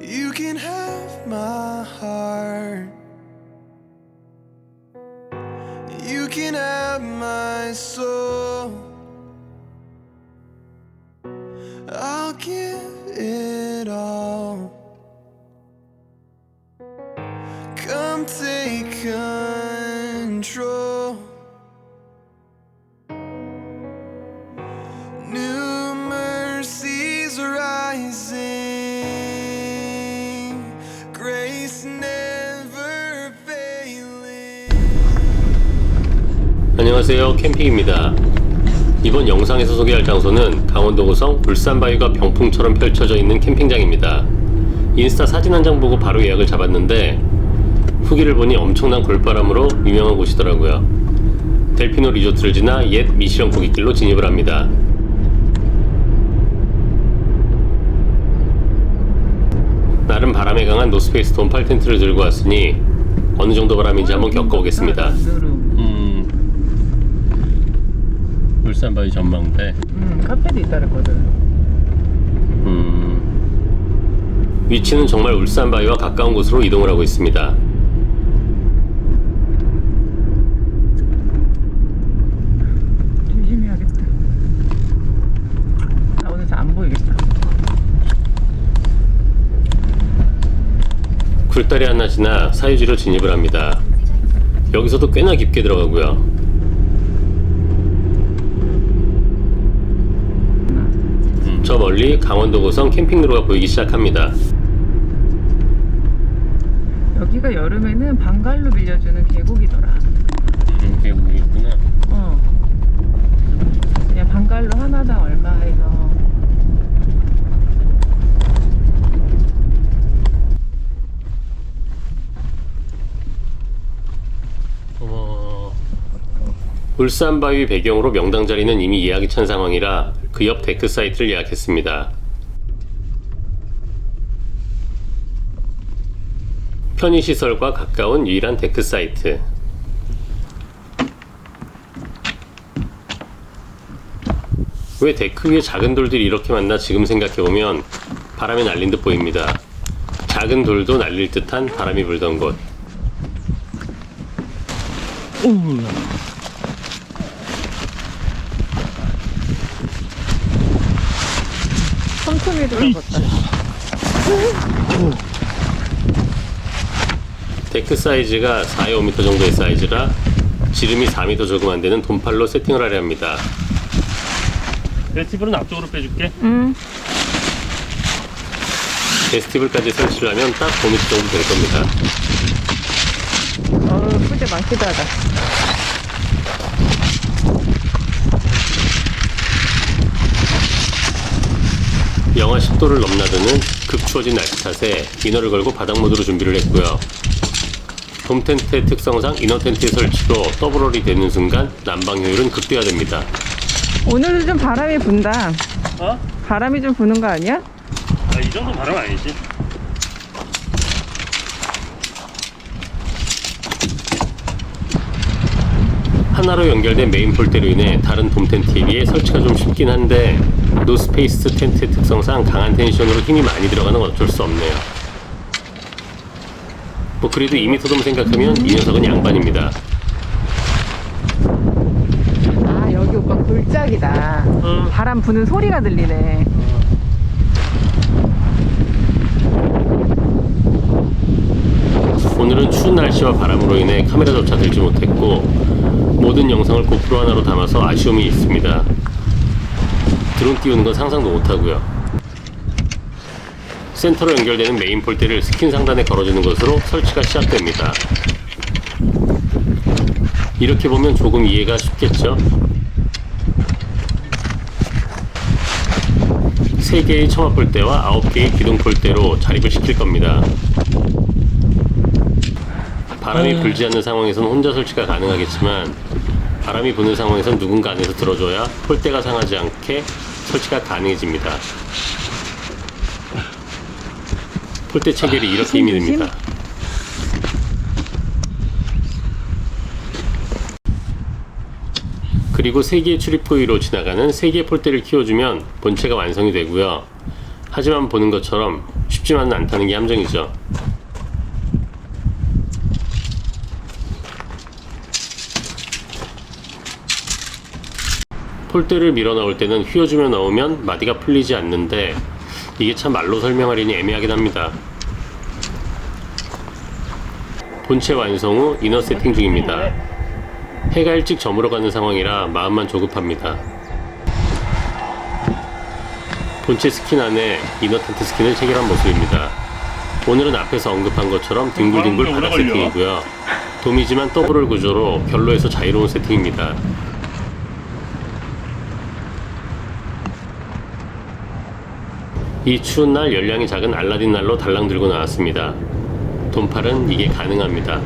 You can have my heart. You can have my soul. I'll give it all. Come take control. 안녕하세요. 캠핑입니다. 이번 영상에서 소개할 장소는 강원도 고성 울산바위가 병풍처럼 펼쳐져 있는 캠핑장입니다. 인스타 사진 한 장 보고 바로 예약을 잡았는데 후기를 보니 엄청난 골바람으로 유명한 곳이더라고요. 델피노 리조트를 지나 옛 미시령 고깃길로 진입을 합니다. 나름 바람에 강한 노스페이스 돈 8텐트를 들고 왔으니 어느 정도 바람인지 한번 겪어보겠습니다 음, 울산바위 전망대. 음, 카페도 있다 그랬거든. 음, 위치는 정말 울산바위와 가까운 곳으로 이동을 하고 있습니다. 조심해야겠다. 나 오늘 잘 안 보이겠다. 굴다리 하나 지나 사유지로 진입을 합니다. 여기서도 꽤나 깊게 들어가고요. 음, 저 멀리 강원도 고성 캠핑로가 보이기 시작합니다. 여기가 여름에는 방갈로 빌려주는 계곡이더라. 음, 계곡이 있구나. 어. 그냥 방갈로 하나당 얼마 해서. 어머. 울산바위 배경으로 명당 자리는 이미 예약이 찬 상황이라 그 옆 데크 사이트를 예약했습니다. 편의시설과 가까운 유일한 데크 사이트. 왜 데크 위에 작은 돌들이 이렇게 많나 지금 생각해보면 바람이 날린 듯 보입니다. 작은 돌도 날릴 듯한 바람이 불던 곳. 촘촘히 들어갔다. 데크 사이즈가 4.5m 정도의 사이즈라 지름이 4m 조금 안 되는 돈팔로 세팅을 하려 합니다. 베스티블은 앞쪽으로 빼줄게. 음. 베스티블까지 설치를 하면 딱 5m 정도 될 겁니다. 어우, 풀때 많기도 하다. 영하 10도를 넘나드는 급추워진 날씨 탓에 이너를 걸고 바닥 모드로 준비를 했고요. 돔 텐트의 특성상 이너 텐트의 설치로 더블롤이 되는 순간 난방 효율은 극대화됩니다. 오늘은 좀 바람이 분다. 어? 바람이 좀 부는 거 아니야? 아, 이 정도 바람 아니지? 하나로 연결된 메인 폴대로 인해 다른 돔 텐트에 비해 설치가 좀 쉽긴 한데 노스페이스 텐트의 특성상 강한 텐션으로 힘이 많이 들어가는 건 어쩔 수 없네요. 뭐 그래도 2m 돔 생각하면 이 녀석은 양반입니다. 아, 여기 오빠 굴짝이다. 어. 바람 부는 소리가 들리네. 오늘은 추운 날씨와 바람으로 인해 카메라 조차 들지 못했고 모든 영상을 고프로 하나로 담아서 아쉬움이 있습니다. 드론 띄우는 건 상상도 못하고요. 센터로 연결되는 메인 폴대를 스킨 상단에 걸어주는 것으로 설치가 시작됩니다. 이렇게 보면 조금 이해가 쉽겠죠? 3개의 처마 폴대와 9개의 기둥 폴대로 자립을 시킬 겁니다. 바람이 불지 않는 상황에선 혼자 설치가 가능하겠지만 바람이 부는 상황에선 누군가 안에서 들어줘야 폴대가 상하지 않게 설치가 가능해집니다. 폴대 체결이 이렇게 힘이 듭니다. 그리고 3개의 출입구위로 지나가는 3개의 폴대를 키워주면 본체가 완성이 되고요. 하지만 보는 것처럼 쉽지만은 않다는 게 함정이죠. 폴대를 밀어 넣을 때는 휘어주며 넣으면 마디가 풀리지 않는데 이게 참 말로 설명하려니 애매하긴 합니다. 본체 완성 후 이너 세팅 중입니다. 해가 일찍 저물어 가는 상황이라 마음만 조급합니다. 본체 스킨 안에 이너 텐트 스킨을 체결한 모습입니다. 오늘은 앞에서 언급한 것처럼 뒹굴뒹굴 바닥 세팅이고요. 돔이지만 더블 구조로 결로에서 자유로운 세팅입니다. 이 추운 날 열량이 작은 알라딘 날로 달랑 들고 나왔습니다. 돈팔은 이게 가능합니다.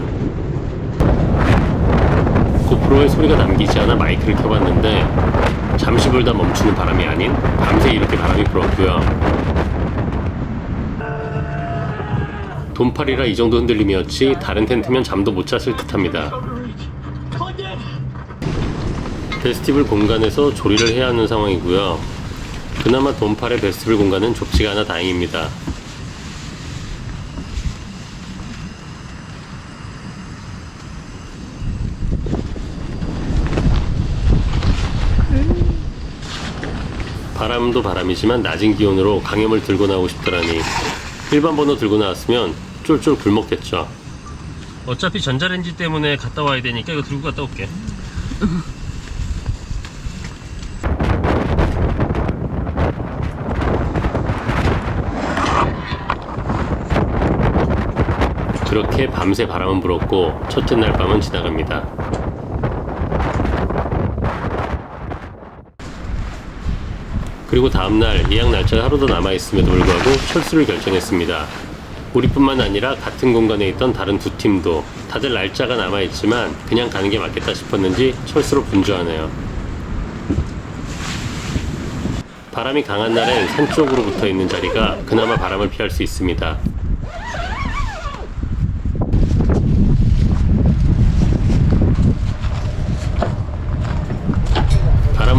고프로에 소리가 남기지 않아 마이크를 켜봤는데 잠시 불다 멈추는 바람이 아닌 밤새 이렇게 바람이 불었고요. 돈팔이라 이 정도 흔들림이었지 다른 텐트면 잠도 못 잤을 듯합니다. 페스티벌 공간에서 조리를 해야 하는 상황이고요. 그나마 돈팔의 페스티벌 공간은 좁지가 않아 다행입니다. 바람도 바람이지만 낮은 기온으로 강염을 들고 나오고 싶더라니 일반 번호 들고 나왔으면 쫄쫄 굶었겠죠. 어차피 전자레인지 때문에 갔다 와야 되니까 이거 들고 갔다 올게. 그렇게 밤새 바람은 불었고 첫째 날 밤은 지나갑니다. 그리고 다음날 예약 날짜가 하루 더 남아있음에도 불구하고 철수를 결정했습니다. 우리뿐만 아니라 같은 공간에 있던 다른 두 팀도 다들 날짜가 남아있지만 그냥 가는 게 맞겠다 싶었는지 철수로 분주하네요. 바람이 강한 날엔 산 쪽으로 붙어 있는 자리가 그나마 바람을 피할 수 있습니다.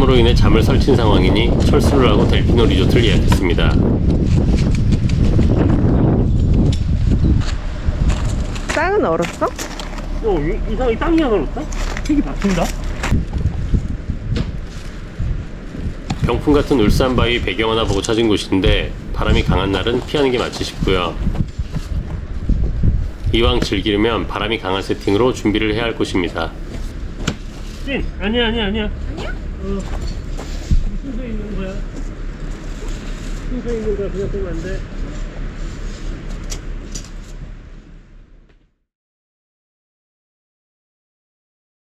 바람으로 인해 잠을 설친 상황이니 철수를 하고 델피노 리조트를 예약했습니다. 땅은 얼었어? 어, 이상하게 땅이 안 얼었다? 책이 바뀐다? 병풍 같은 울산 바위 배경 하나 보고 찾은 곳인데 바람이 강한 날은 피하는 게 맞지 싶고요. 이왕 즐기려면 바람이 강한 세팅으로 준비를 해야 할 곳입니다. 찐 아니야 아니야 아니야. 아니야? 어. 순서 있는 거야. 순서 있는 거야 그냥 쓰면 안 돼.